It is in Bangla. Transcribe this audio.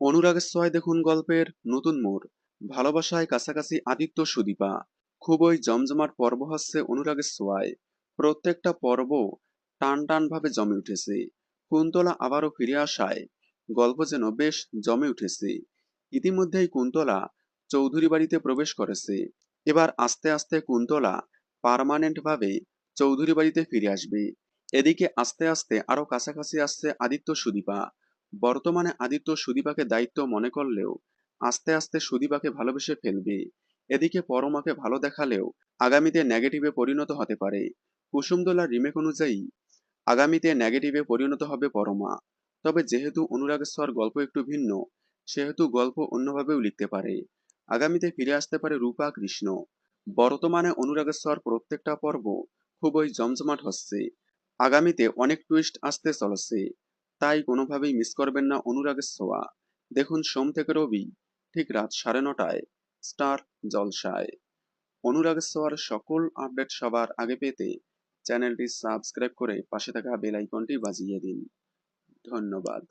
অনুরাগের ছোঁয়ায় দেখুন গল্পের নতুন মোড়। ভালোবাসায় কাছাকাছি আদিত্য সুদীপা। খুবই জমজমাট পর্ব হচ্ছে অনুরাগের ছোঁয়ায় প্রত্যেকটা পর্ব টান ভাবে জমে উঠেছে। কুন্তলা আবারও ফিরে আসায়। গল্প যেন বেশ জমে উঠেছে। ইতিমধ্যেই কুন্তলা চৌধুরী বাড়িতে প্রবেশ করেছে। এবার আস্তে আস্তে কুন্তলা পার্মানেন্ট ভাবে চৌধুরী বাড়িতে ফিরে আসবে। এদিকে আস্তে আস্তে আরও কাছাকাছি আসছে আদিত্য সুদীপা। বর্তমানে আদিত্য সুদীপাকে দায়িত্ব মনে করলেও আস্তে আস্তে সুদীপাকে ভালোবেসে ফেলবে। এদিকে পরমাকে ভালো দেখালেও আগামীতে নেগেটিভে পরিণত হতে পারে। কুসুমদোলার রিমেক অনুযায়ী, আগামীতে নেগেটিভে পরিণত হবে পরমা। তবে যেহেতু অনুরাগের স্তর গল্প একটু ভিন্ন, সেহেতু গল্প অন্যভাবেও লিখতে পারে। আগামীতে ফিরে আসতে পারে রূপা, কৃষ্ণ। বর্তমানে অনুরাগের স্তর প্রত্যেকটা পর্ব খুবই জমজমাট হচ্ছে। আগামীতে অনেক টুইস্ট আসতে চলেছে। তাই কোনোভাবেই মিস করবেন না অনুরাগের ছোঁয়া। দেখুন সোম থেকে রবি, ঠিক রাত সাড়ে নটায়, স্টার জলসায়। অনুরাগের ছোঁয়ার সকল আপডেট সবার আগে পেতে চ্যানেলটি সাবস্ক্রাইব করে পাশে থাকা বেল আইকনটি বাজিয়ে দিন। ধন্যবাদ।